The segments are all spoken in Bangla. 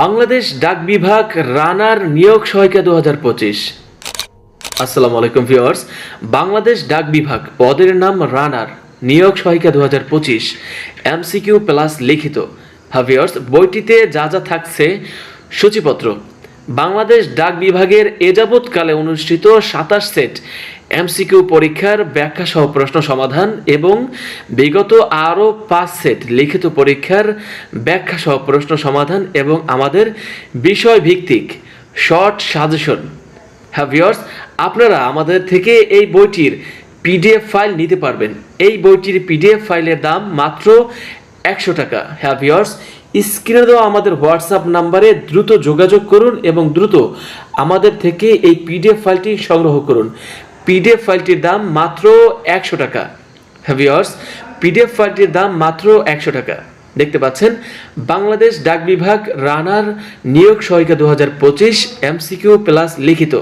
বাংলাদেশ ডাক বিভাগ রানার নিয়োগ সহায়িকা দু হাজার পঁচিশ। আসসালামু আলাইকুম ভিওয়ার্স বাংলাদেশ ডাক বিভাগ পদের নাম রানার, নিয়োগ সহায়িকা দু হাজার পঁচিশ, এমসিকিউ প্লাস লিখিত। হ্যাভিয়ার্স বইটিতে যা যা থাকছে সূচিপত্র। বাংলাদেশ ডাক বিভাগের এ যাবৎকালে অনুষ্ঠিত সাতাশ সেট এমসিকিউ পরীক্ষার ব্যাখ্যা সহ প্রশ্ন সমাধান এবং বিগত আরও পাঁচ সেট লিখিত পরীক্ষার ব্যাখ্যা সহ প্রশ্ন সমাধান এবং আমাদের বিষয় ভিত্তিক শর্ট সাজেশন। হ্যাঁ ভিওর্স আপনারা আমাদের থেকে এই বইটির পিডিএফ ফাইল নিতে পারবেন। এই বইটির পিডিএফ ফাইলের দাম মাত্র একশো টাকা। হ্যাঁ ভিওর্স স্ক্রিনে দেওয়া আমাদের হোয়াটসঅ্যাপ নাম্বারে দ্রুত যোগাযোগ করুন এবং দ্রুত আমাদের থেকে এই পিডিএফ ফাইলটি সংগ্রহ করুন। পিডিএফ ফাইলটির দাম মাত্র একশো টাকা। হ্যাঁ ভিওর্স পিডিএফ ফাইলটির দাম মাত্র একশো টাকা। দেখতে পাচ্ছেন, বাংলাদেশ ডাক বিভাগ রানার নিয়োগ সহায়িকা দু হাজার পঁচিশ এমসিকিউ প্লাস লিখিত।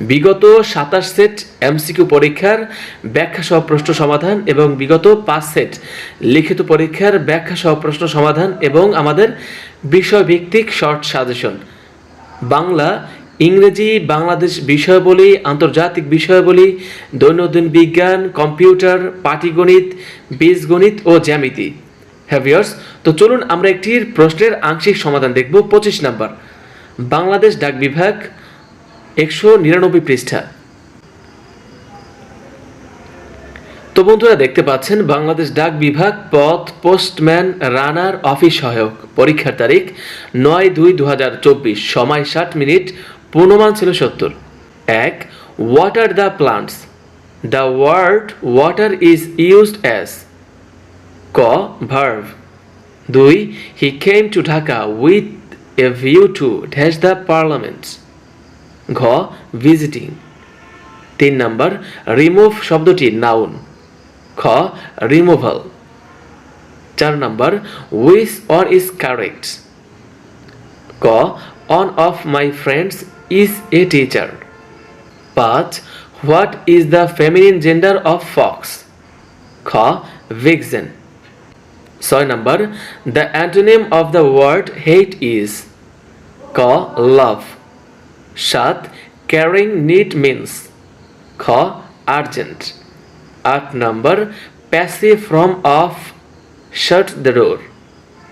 বিগত সাতাশ সেট এমসিকিউ পরীক্ষার ব্যাখ্যা সহ প্রশ্ন সমাধান এবং বিগত পাঁচ সেট লিখিত পরীক্ষার ব্যাখ্যা সহ প্রশ্ন সমাধান এবং আমাদের বিষয়ভিত্তিক শর্ট সাজেশন। বাংলা, ইংরেজি, বাংলাদেশ বিষয়াবলী, আন্তর্জাতিক বিষয়াবলী, দৈনন্দিন বিজ্ঞান, কম্পিউটার, পাটিগণিত, বীজগণিত ও জ্যামিতি। হ্যাভিয়ার্স তো চলুন আমরা একটির প্রশ্নের আংশিক সমাধান দেখব। পঁচিশ নাম্বার। বাংলাদেশ ডাক বিভাগ একশো নিরানব্বই পৃষ্ঠা। তো বন্ধুরা দেখতে পাচ্ছেন, বাংলাদেশ ডাক বিভাগ, পথ, পোস্টম্যান, রানার, অফিস সহায়ক। পরীক্ষার তারিখ নয় দুই দু হাজার চব্বিশ, সময় ষাট মিনিট, পূর্ণমান ছিল সত্তর। এক what are the plants the word water is used as ক ভার্ভ দুই he came to Dhaka with a view to dash the parliaments ঘ ভিজিটিং তিন নাম্বার রিমুভ শব্দটি নাউন খ রিমুভাল চার number which or is correct ক one of my friends is a teacher পাঁচ what is the feminine gender of fox খ ভিক্সেন ছয় number the antonym of the word hate is ক লাভ সাত ক্যারিং নিট মিন্স খ আর্জেন্ট আট number passive from of shut the door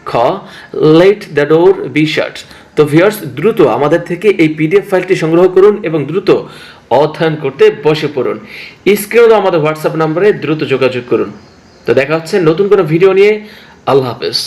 খ let the door be shut তো ভিউয়ার্স দ্রুত আমাদের থেকে এই পিডিএফ ফাইলটি সংগ্রহ করুন এবং দ্রুত অধ্যয়ন করতে বসে পড়ুন। স্ক্রিনে আমাদের হোয়াটসঅ্যাপ নম্বরে দ্রুত যোগাযোগ করুন। তো দেখা হচ্ছে নতুন কোনো ভিডিও নিয়ে। আল্লাহ হাফেজ।